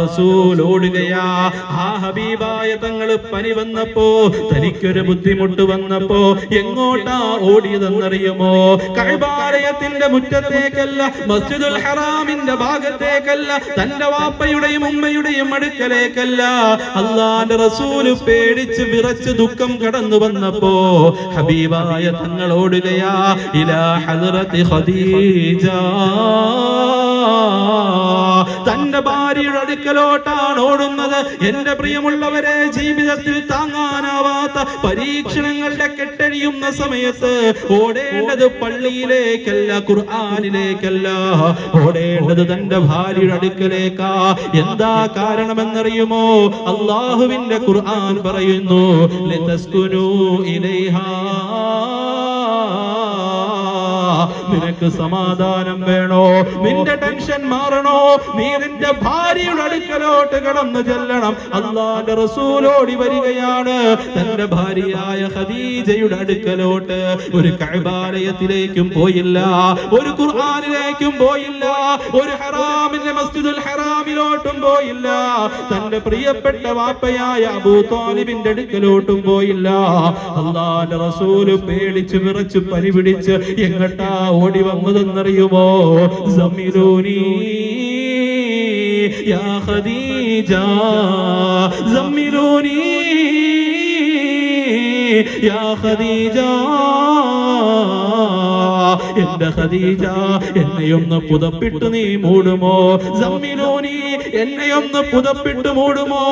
റസൂൽ ഓടുകയാ. ആ ഹബീബായ തങ്ങൾ പനി വന്നപ്പോ തനിക്കൊരു ബുദ്ധിമുട്ട് വന്നപ്പോ എങ്ങോട്ടാ ഓടിയതെന്നറിയുമോ? കൈബാലയത്തിന്റെ മുറ്റത്തേക്കല്ല മസ്ജിദുൽ ഹറാമിന്റെ ഭാഗത്തേക്കല്ല തന്റെ വാപ്പയുടെയും ഉമ്മയുടെയും അടുക്കലേക്കല്ല. അള്ളാന്റെ റസൂൽ പേടിച്ച് വിറച്ച് ദുഃഖം കടന്നു വന്നപ്പോ ഹബീബായ തങ്ങൾ ഓടുകയാ ഇലാ ഹദ്റത്തി ഖദീജ. തന്റെ ഭാര്യയുടെ അടുക്കലോട്ടാണ് ഓടുന്നത്. എന്റെ പ്രിയമുള്ളവരെ ജീവിതത്തിൽ താങ്ങാനാവാത്ത പരീക്ഷണങ്ങളുടെ കെട്ടഴിയുന്ന സമയത്ത് ഓടേണ്ടത് പള്ളിയിലേക്കല്ല ഖുർആാനിലേക്കല്ല. ഓടേണ്ടത് തന്റെ ഭാര്യയുടെ അടുക്കലേക്കാ. എന്താ കാരണമെന്നറിയുമോ? അള്ളാഹുവിന്റെ ഖുർആൻ പറയുന്നു ലിതസ്കുനൂ ഇലൈഹാ. നിനക്ക് സമാധാനം വേണോ? നിന്റെ ടെൻഷൻ മാറണോ? നീ നിന്റെ ഭാര്യയുടെ അടുക്കലോട്ട് കടന്നു ചെല്ലണം. അള്ളാന്റെ റസൂലോടി വരികയാണ്. തന്റെ ഭാര്യയായ ഖദീജയുടെ അടുക്കലോട്ട് ഒരു കഴിബാലയത്തിലേക്കും പോയില്ല. ഒരു ഖുർആനിലേക്കും പോയില്ല. ഒരു ഹറാമിന്റെ മസ്ജിദുൽ ഹറാമിലോട്ടും പോയില്ല. തന്റെ പ്രിയപ്പെട്ട വാപ്പയായ അബൂ താലിബിന്റെ അടുക്കലോട്ടും പോയില്ല. അള്ളാന്റെ റസൂൽ പേടിച്ച് വിറച്ച് പരിപിടിച്ച് എങ്ങട്ടാ ഓടി വന്നതെന്നറിയുമോ? യാ ഖദീജ എന്റെ ഖദീജ എന്നെയൊന്ന് പുതപ്പിട്ട് നീ മൂടുമോ? സമ്മിലൂനി എന്നെയൊന്ന് പുതപ്പിട്ട് മൂടുമോ?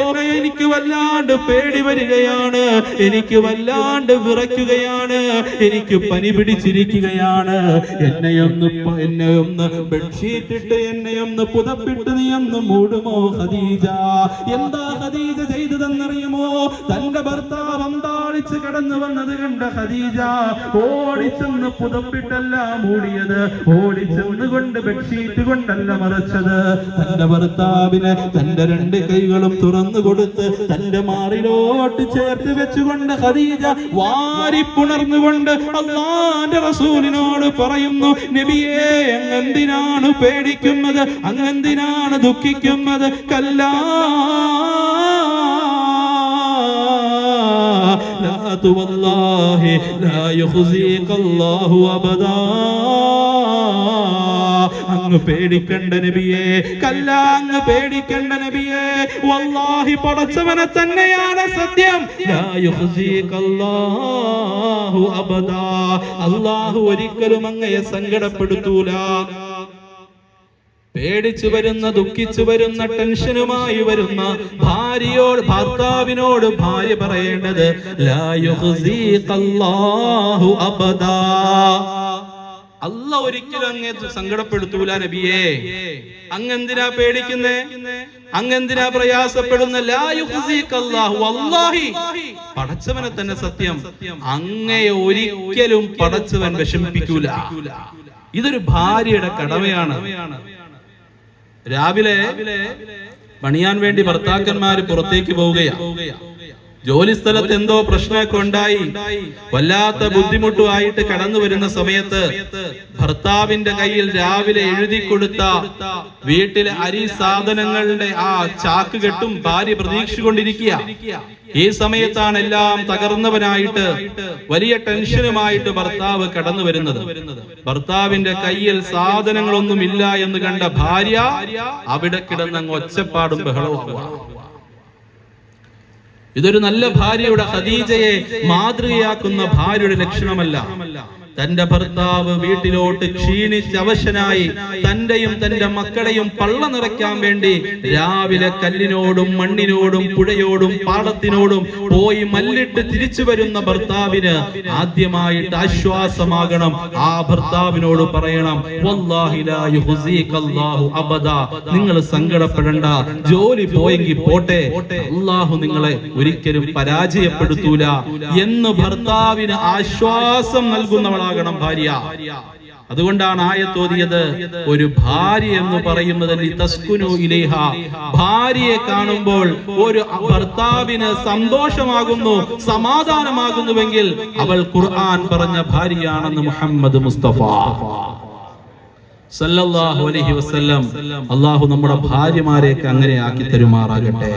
എന്നെ എനിക്ക് വല്ലാണ്ട് പേടി വരികയാണ്. എനിക്ക് വല്ലാണ്ട് വിറയ്ക്കുകയാണ്. എനിക്ക് പനി പിടിച്ചിരിക്കുകയാണ്. എന്നെയൊന്ന് എന്നെയൊന്ന് എന്നെ ഒന്ന് ബെഡ്ഷീറ്റ് ഇട്ട് എന്നെ ഒന്ന് പുതപ്പിട്ട് നീ ഒന്ന് മൂടുമോ ഖദീജ? എന്താ ഖദീജ ചെയ്തതെന്നറിയുമോ? തന്റെ ഭർത്താവ് അന്താളിച്ച് കടന്നു വന്നത് കണ്ട ഖദീജ ഓടിച്ചെന്ന് പുതപ്പിട്ടല്ല മൂടിയത്. ഓടിച്ചെന്ന് കൊണ്ട് ബെഡ്ഷീറ്റ് കൊണ്ടല്ല മറച്ചത്. തന്റെ ഭർത്താവിന് തന്റെ രണ്ട് കൈകളും തുറന്നു കൊടുത്ത് തന്റെ മാറിലോട്ട് ചേർത്ത് വെച്ചുകൊണ്ട് ഖദീജ വാരിപ്പുണർന്നുകൊണ്ട് അള്ളാന്റെ റസൂലിനോട് പറയുന്നു നബിയെ അങ്ങെന്തിനാണ് പേടിക്കുന്നത് അങ്ങെന്തിനാണ് ദുഃഖിക്കുന്നത് കല്ലാ لا والله لا يخزيك الله أبدا അങ്ങ് പേടിക്കണ്ട നബിയെ കല്ല അങ്ങ് പേടിക്കണ്ട നബിയെ. വല്ലാഹി പടച്ചവനെ തന്നെയാണ് സത്യം. അല്ലാഹു ഒരിക്കലും അങ്ങയെ സങ്കടപ്പെടുത്തൂല. പേടിച്ചു വരുന്ന ദുഃഖിച്ചു വരുന്ന ടെൻഷനുമായി വരുന്ന ഭാര്യയോട് ഭർത്താവിനോട് ഭാര്യ പറയേണ്ടത് ലാ അബദാ. അല്ല ഒരിക്കലും അങ്ങേ സങ്കടപ്പെടുത്തൂല നബിയേ. അങ്ങെന്തിനാ പേടിക്കുന്നേ? അങ്ങെന്തിനാ പ്രയാസപ്പെടുന്ന? പടച്ചവനെ തന്നെ സത്യം. അങ്ങയെ ഒരിക്കലും പടച്ചവൻ വിഷമിപ്പിക്കൂല. ഇതൊരു ഭാര്യയുടെ കടമയാണ്. രാവിലെ പണിയാൻ വേണ്ടി ഭർത്താക്കന്മാര് പുറത്തേക്ക് പോവുകയാണ് ജോലി സ്ഥലത്ത് എന്തോ പ്രശ്നമൊക്കെ ഉണ്ടായി വല്ലാത്ത ബുദ്ധിമുട്ടുമായിട്ട് കടന്നു വരുന്ന സമയത്ത് ഭർത്താവിന്റെ കയ്യിൽ രാവിലെ എഴുതി കൊടുത്ത വീട്ടിലെ അരി സാധനങ്ങളുടെ ആ ചാക്ക് കെട്ടും ഭാര്യ പ്രതീക്ഷിച്ചുകൊണ്ടിരിക്കുക. ഈ സമയത്താണ് എല്ലാം തകർന്നവനായിട്ട് വലിയ ടെൻഷനുമായിട്ട് ഭർത്താവ് കടന്നു വരുന്നത് ഭർത്താവിന്റെ കയ്യിൽ സാധനങ്ങളൊന്നും ഇല്ല എന്ന് കണ്ട ഭാര്യ അവിടെ കിടന്നങ്ങ് ഒച്ചപ്പാടും ബഹളവും ഇതൊരു നല്ല ഭാര്യയുടെ ഹദീജയെ മാതൃകയാക്കുന്ന ഭാര്യയുടെ ലക്ഷണമല്ല. തന്റെ ഭർത്താവ് വീട്ടിലോട്ട് ക്ഷീണിച്ച് അവശനായി തന്റെയും തന്റെ മക്കളെയും പള്ള നിറയ്ക്കാൻ വേണ്ടി രാവിലെ കല്ലിനോടും മണ്ണിനോടും പുഴയോടും പാടത്തിനോടും പോയി മല്ലിട്ട് തിരിച്ചു വരുന്ന ഭർത്താവിന് ആദ്യമായിട്ട് ആശ്വാസമാകണം. ആ ഭർത്താവിനോട് പറയണം "വല്ലാഹി ലാ അല്ലാഹു അബദാ. നിങ്ങൾ സങ്കടപ്പെടണ്ട ജോലി പോയെങ്കിൽ പോട്ടെ. അള്ളാഹു നിങ്ങളെ ഒരിക്കലും പരാജയപ്പെടുത്തൂല എന്ന് ഭർത്താവിന് ആശ്വാസം നൽകുന്നവളാകണം ഭാര്യ. അതുകൊണ്ടാണ് ആയത്തോതിയത് ഒരു ഭാര്യ എന്ന് പറയുന്നത് ഭാര്യയെ കാണുമ്പോൾ ഒരു ഭർത്താവിന് സന്തോഷമാകുന്നു സമാധാനമാകുന്നുവെങ്കിൽ അവൾ ഖുർആൻ പറഞ്ഞ ഭാര്യയാണെന്ന് മുഹമ്മദ് മുസ്തഫ. സല്ലല്ലാഹു അലൈഹി വസല്ലം അള്ളാഹു നമ്മുടെ ഭാര്യമാരെയൊക്കെ അങ്ങനെ ആക്കി തരുമാറാകട്ടെ.